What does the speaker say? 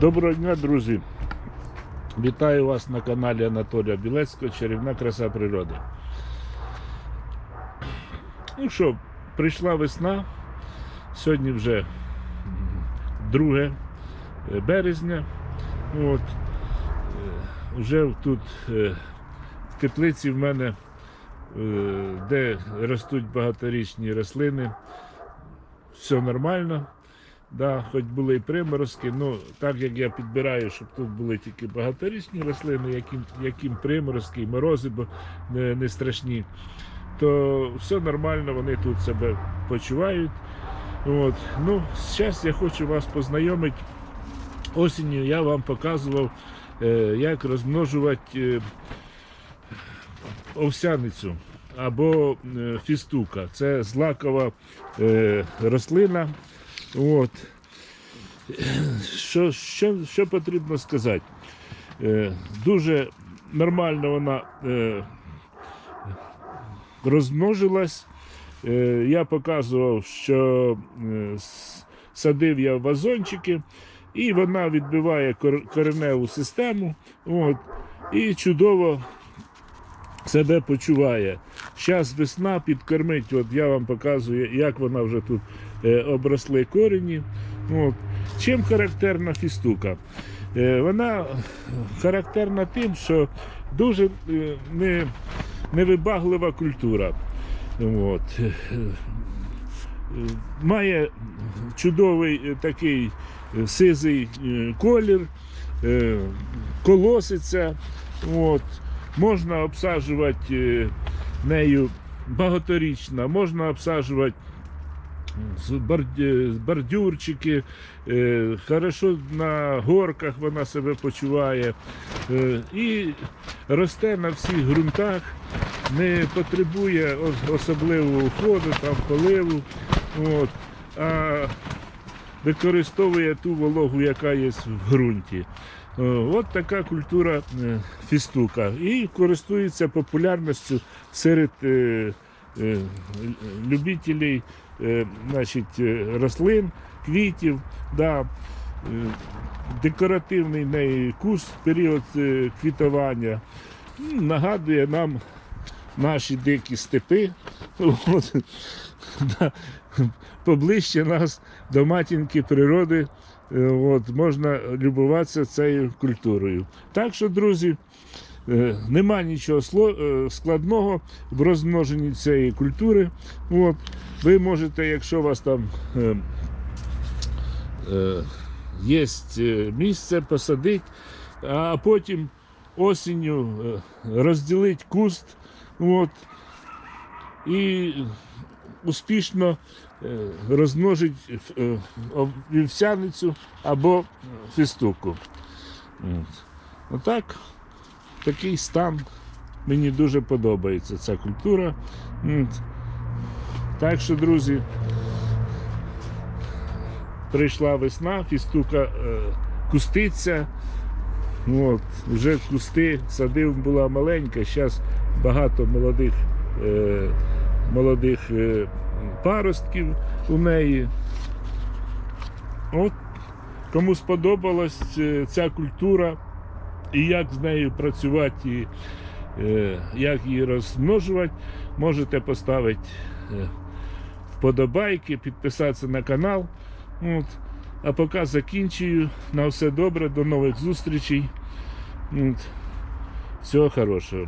Доброго дня, друзі! Вітаю вас на каналі Анатолія Білецького Чарівна краса природи. Ну що, прийшла весна. Сьогодні вже 2 березня. От. Е, Вже тут е, в теплиці в мене, е, де ростуть багаторічні рослини, все нормально. Да, хоч були і приморозки, ну так як я підбираю, щоб тут були тільки багаторічні рослини, яким, яким приморозки і морози бо не, не страшні, то все нормально, вони тут себе почувають. От. Ну, Зараз я хочу вас познайомити. Осінню я вам показував, е, як розмножувати е, овсяницю або е, фістука. Це злакова рослина. От. Що, що, що потрібно сказати? Е, дуже нормально вона е, розмножилась. Е, я показував, що садив я вазончики, і вона відбиває кореневу систему. От, і чудово себе почуває. Зараз весна підкормить, от я вам показую, як вона вже тут е, обросли корені. От. Чим характерна фістука? Е, вона характерна тим, що дуже е, не, невибаглива культура. От. Має чудовий такий сизий колір, колоситься. Можна обсаджувати е, нею багаторічна, можна обсаджувати з бордюрчики, е, хорошо на горках вона себе почуває е, і росте на всіх ґрунтах, не потребує особливого уходу, там поливу. От, а використовує ту вологу, яка є в ґрунті. Е, От така культура е, фістука. І користується популярністю серед е, любителів значить, рослин, квітів. Да. Декоративний неї куст, період квітування. Нагадує нам наші дикі степи. От. Поближче нас до матінки природи от, можна любуватися цією культурою. Так що, друзі, е, нема нічого е, складного в розмноженні цієї культури. От, ви можете, якщо у вас там е, е, є місце, посадити, а потім осінню е, розділити куст. От, і успішно е, розмножить е, вівсяницю або фістуку. От. Отак, такий стан. Мені дуже подобається ця культура. Так що, друзі, прийшла весна, фістука е, куститься. От, вже кусти садив була маленька, зараз багато молодих, е, молодих е, паростків у неї. От, кому сподобалась е, ця культура і як з нею працювати, і е, як її розмножувати, можете поставити вподобайки, підписатися на канал. От. А поки закінчую. На все добре, до нових зустрічей. От. Всього хорошого.